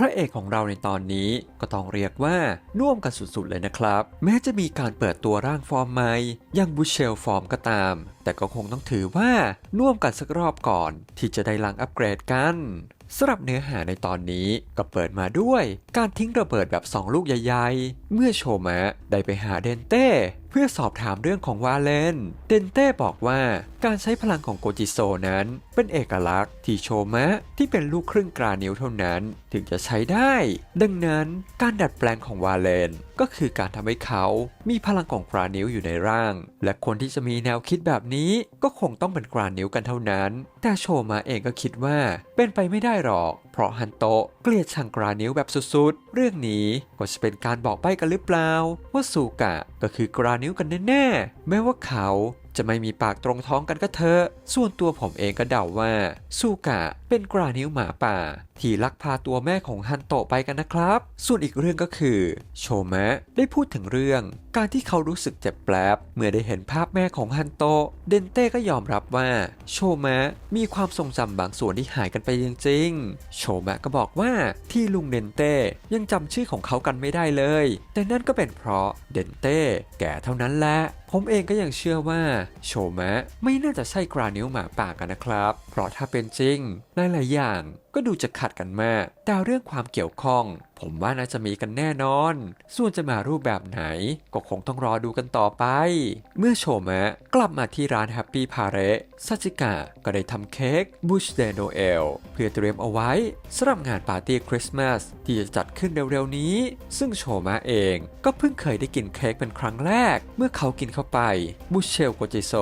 พระเอกของเราในตอนนี้ก็ต้องเรียกว่าน่วมกันสุดๆเลยนะครับ แม้จะมีการเปิดตัวร่างฟอร์มใหม่อยังบูเชลฟอร์มก็ตาม แต่ก็คงต้องถือว่าน่วมกันสักรอบก่อน ที่จะได้ลังอัปเกรดกันสำหรับเนื้อหาในตอนนี้ก็เปิดมาด้วย การทิ้งระเบิดแบบ 2 ลูกใหญ่ๆ เมื่อโชมะได้ไปหาเดนเต้เพื่อสอบถามเรื่องของวาเลน เดนเต้บอกว่าการใช้พลังของโกจิโซนั้น เป็นเอกลักษณ์ที่โชมะที่เป็นลูกครึ่งกรานิ้วเท่านั้นถึงจะใช้ได้ ดังนั้นการดัดแปลงของวาเลน ก็คือการทำให้เขามีพลังของกรานิ้วอยู่ในร่าง และคนที่จะมีแนวคิดแบบนี้ก็คงต้องเป็นกรานิ้วกันเท่านั้น แต่โชมะเองก็คิดว่าเป็นไปไม่ได้หรอก เพราะฮันโตะเกลียดชังกรานิ้วแบบสุดๆ เรื่องนี้ก็จะเป็นการบอกใบ้กันหรือเปล่า ว่าสูกะก็คือกรานิ้วกันแน่ๆ แม้ว่าเขาจะไม่มีปากตรงท้องกันก็เถอะ ส่วนตัวผมเองก็เดาว่าสูกะเป็นกรานิ้วหมาป่า ที่ลักพาตัวแม่ของฮันโตะไปกันนะครับ ส่วนอีกเรื่องก็คือโชมะได้พูดถึงเรื่อง การที่เขารู้สึกเจ็บแปลบเมื่อได้เห็นภาพแม่ของฮันโตะเดนเต้ก็ยอมรับว่า โชมะมีความทรงจำบางส่วนที่หายกันไปจริงๆ โชมะก็บอกว่าที่ลุงเดนเต้ยังจำชื่อของเขากันไม่ได้เลย แต่นั่นก็เป็นเพราะเดนเต้แก่เท่านั้นแหละผมเองก็ยังเชื่อว่าโชมะไม่น่าจะใช่กรานิ้วหมาป่ากันนะครับ เพราะถ้าเป็นจริงหลายๆอย่างก็ดูจะขัดกันมาก แต่เรื่องความเกี่ยวข้อง ผมว่าน่าจะมีกันแน่นอน ส่วนจะมารูปแบบไหน ก็คงต้องรอดูกันต่อไป เมื่อโชมะกลับมาที่ร้านแฮปปี้พาเรซาจิกะก็ได้ทำเค้กบูชเดโนเอลเพื่อเตรียมเอาไว้สำหรับงานปาร์ตี้คริสต์มาสที่จะจัดขึ้นเร็วๆนี้ ซึ่งโชมะเองก็เพิ่งเคยได้กินเค้กเป็นครั้งแรก เมื่อเขากินเข้าไปบูเชลโกจิโซ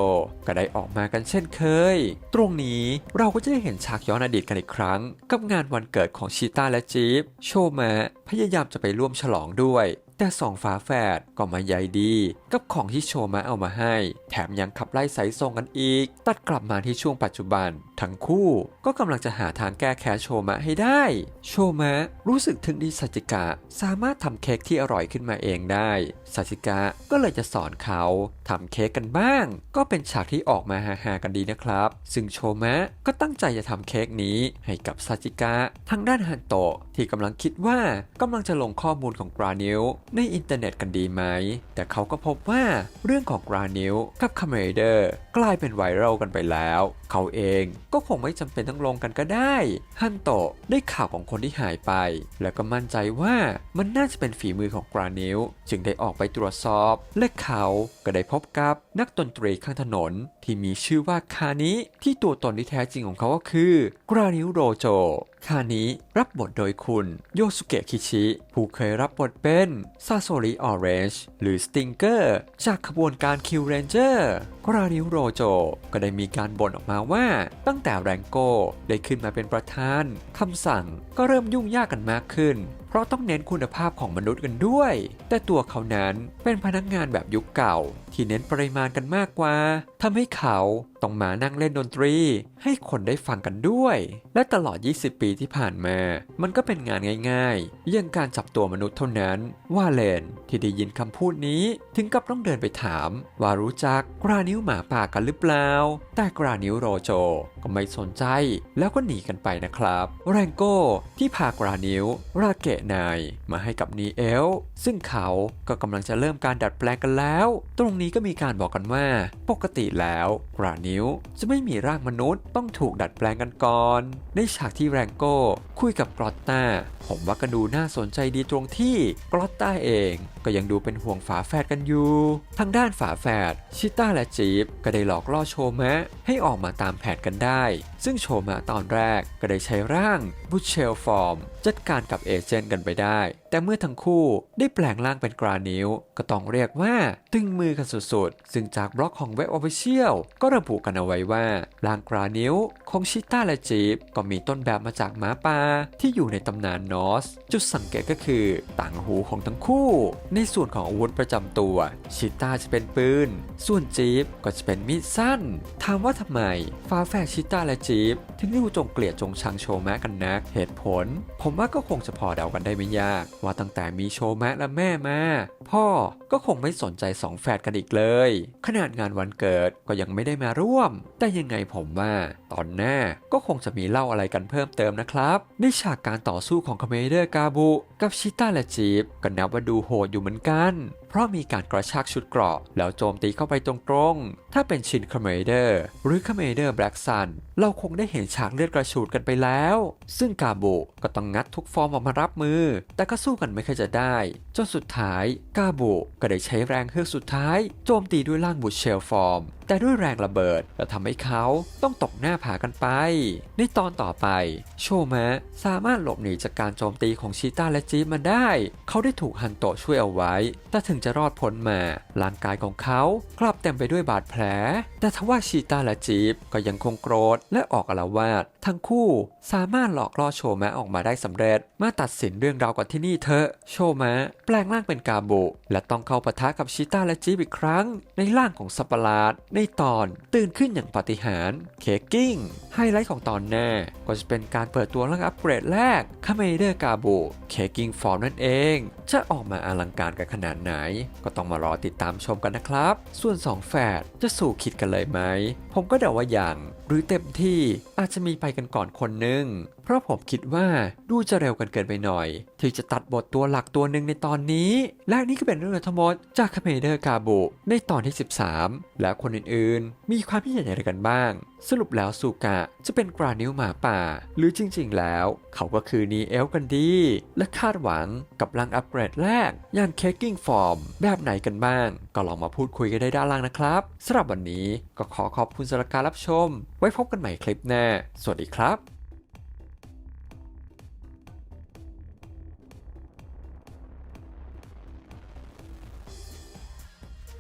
ก็ได้ออกมากันเช่นเคย ตรงนี้เราก็จะได้เห็นฉากย้อนอดีตกันอีกครั้ง กับงานวันเกิดของชีต้าและจีฟโชมะพยายามจะไปร่วมฉลองด้วย แต่สองฝาแฝดก็มาใยดี กับของที่โชมะเอามาให้ แถมยังขับไล่สายส่งกันอีก ตัดกลับมาที่ช่วงปัจจุบัน ทั้งคู่ก็กำลังจะหาทางแก้แค้นโชมะให้ได้ โชมะรู้สึกถึงดีสัจิกะสามารถทำเค้กที่อร่อยขึ้นมาเองได้สัจิกะก็เลยจะสอนเขาทำเค้กกันบ้าง ก็เป็นฉากที่ออกมาฮาๆกันดีนะครับ ซึ่งโชมะก็ตั้งใจจะทำเค้กนี้ให้กับซาจิกะทางด้านฮันโตะที่กำลังคิดว่ากำลังจะลงข้อมูลของกรานิวในอินเทอร์เน็ตกันดีไหม แต่เขาก็พบว่าเรื่องของกรานิวกับคาเมเดอร์ กลายเป็นไวรัลกันไปแล้ว เขาเองก็คงไม่จำเป็นต้องลงกันก็ได้ฮันโตะได้ข่าวของคนที่หายไป แล้วก็มั่นใจว่ามันน่าจะเป็นฝีมือของกรานิวจึงได้ออกไปตรวจสอบ และเขาก็ได้พบกับนักดนตรีข้างถนนที่มีชื่อว่าคานิที่ตัวตนที่แท้จริงของเขาก็คือกรานิวโรโจคานิรับบทโดยคุณโยสุเกะคิชิ ผู้เคยรับบทเป็นซาโซริออเรนจ์หรือสติงเกอร์จากขบวนการคิวเรนเจอร์ รานิวโรโจ ก็ได้มีการบ่นออกมาว่า ตั้งแต่แรงโกได้ขึ้นมาเป็นประธานคำสั่งก็เริ่มยุ่งยากกันมากขึ้น ราะต้องเน้นคุณภาพของมนุษย์กันด้วย แต่ตัวเขานั้นเป็นพนักงานแบบยุคเก่า ที่เน้นปริมาณกันมากกว่าทำให้เขาต้องมานั่งเล่นดนตรี ให้คนได้ฟังกันด้วย และตลอด 20 ปีที่ผ่านมา มันก็เป็นงานง่ายๆอย่างการจับตัวมนุษย์เท่านั้น ว่าเลนที่ได้ยินคำพูดนี้ ถึงกับต้องเดินไปถาม ว่ารู้จักกรานิ้วหมาป่ากันหรือเปล่า แต่กรานิ้วโรโจ ก็ไม่สนใจ แล้วก็หนีกันไปนะครับ แรงโก้ที่พากรานิ้ว ราเกะนาย มาให้กับนีเอลซึ่งเขาก็กำลังจะเริ่มการดัดแปลงกันแล้ว ตรงนี้ก็มีการบอกกันว่า ปกติแล้วกรานิ้วจะไม่มีร่างมนุษย์ต้องถูกดัดแปลงกันก่อน ในฉากที่แรงโก้คุยกับกรอตตาผมว่าก็ดูน่าสนใจดีตรงที่กรอตตาเอง ก็ยังดูเป็นห่วงฝาแฝดกันอยู่ ทางด้านฝาแฝดชิต้าและจีบก็ได้หลอกล่อโชมะให้ออกมาตามแผนกันได้ ซึ่งโชมะตอนแรกก็ได้ใช้ร่างบูเชลฟอร์ม จัดการกับเอเจนกันไปได้ แต่เมื่อทั้งคู่ได้แปลงร่างเป็นกรานิวก็ต้องเรียกว่าตึงมือกันสุดๆ ซึ่งจากบล็อกของเว็บออฟฟิเชียลก็ระบุกันเอาไว้ว่าร่างกรานิวของชิต้าและจีบก็มีต้นแบบมาจากหมาป่าที่อยู่ในตำนานนอส จุดสังเกตก็คือต่างหูของทั้งคู่ ในส่วนของอาวุธประจำตัว ชิต้าจะเป็นปืน ส่วนจีบก็จะเป็นมีดสั้น ถามว่าทำไมฟ้าแฝดชิต้าและจีบถึงดูจงเกลียดจงชังโชมะกันนักเหตุผล ผมว่าก็คงจะพอเดากันได้ไม่ยากว่าตั้งแต่มีโชแมะและแม่มา พ่อก็คงไม่สนใจสองแฝดกันอีกเลย ขนาดงานวันเกิดก็ยังไม่ได้มาร่วม แต่ยังไงผมว่า ตอนหน้าก็คงจะมีเล่าอะไรกันเพิ่มเติมนะครับในฉากการต่อสู้ของคาเมเดอร์กาบุ กับชิต้าและจีบก็นับว่าดูโหดอยู่เหมือนกันเพราะมีการกระชากชุดเกราะ แล้วโจมตีเข้าไปตรงๆ ถ้าเป็นชินคาเมเดอร์หรือคาเมเดอร์แบล็กซันเราคงได้เห็นฉากเลือดกระฉูดกันไปแล้ว ซึ่งกาโบก็ต้องงัดทุกฟอร์มออกมารับมือ แต่ก็สู้กันไม่ค่อยจะได้ จนสุดท้ายกาโบก็ได้ใช้แรงเฮือกสุดท้าย โจมตีด้วยร่างบุชเชลฟอร์ม แต่ด้วยแรงระเบิดก็ทำให้เขาต้องตกหน้าผากันไป ในตอนต่อไปโชมะสามารถหลบหนีจากการโจมตีของชีต้าและจีบมาได้ เขาได้ถูกฮันโตช่วยเอาไว้แต่ถึงจะรอดพ้นมา ร่างกายของเขากลับเต็มไปด้วยบาดแผล แต่ทว่าชีตาและจีบก็ยังคงโกรธและออกอาละวาดทั้งคู่ สามารถหลอกล่อโชมะออกมาได้สำเร็จ มาตัดสินเรื่องราวกันที่นี่เถอะ โชมะแปลงร่างเป็นกาโบและต้องเข้าปะทะกับชิต้าและจีบอีกครั้ง ในร่างของสัตว์ปหลาด ในตอนตื่นขึ้นอย่างปาฏิหาริย์เคกิ้งไฮไลท์ของตอนหน้าก็จะเป็นการเปิดตัวร่างอัปเกรดแรกคาเมเดอร์กาโบเคกิ้งฟอร์มนั่นเอง จะออกมาอลังการกันขนาดไหน ก็ต้องมารอติดตามชมกันนะครับ ส่วนสองแฝดจะสู่คิดกันเลยไหม ผมก็เดาว่าอย่าง หรือเต็มที่อาจจะมีไปกันก่อนคนหนึ่ง เพราะผมคิดว่าดูจะเร็วกันเกินไปหน่อย ที่จะตัดบทตัวหลักตัวหนึ่งในตอนนี้ และนี่ก็เป็นเรื่องทั้งหมดจากคาเมเดอร์กาบุในตอนที่ 13 และคนอื่นๆ มีความพิเศษอะไรกันบ้าง สรุปแล้วสุกะจะเป็นกรานิวหมาป่า หรือจริงๆแล้ว เขาก็คือนีเอลกันดี และคาดหวังกับรังอัปเกรดแรก อย่างเคกกิ้งฟอร์มแบบไหนกันบ้าง ก็ลองมาพูดคุยกันได้ด้านล่างนะครับสำหรับวันนี้ก็ขอขอบคุณสำหรับการรับชม ไว้พบกันใหม่คลิปหน้าสวัสดีครับ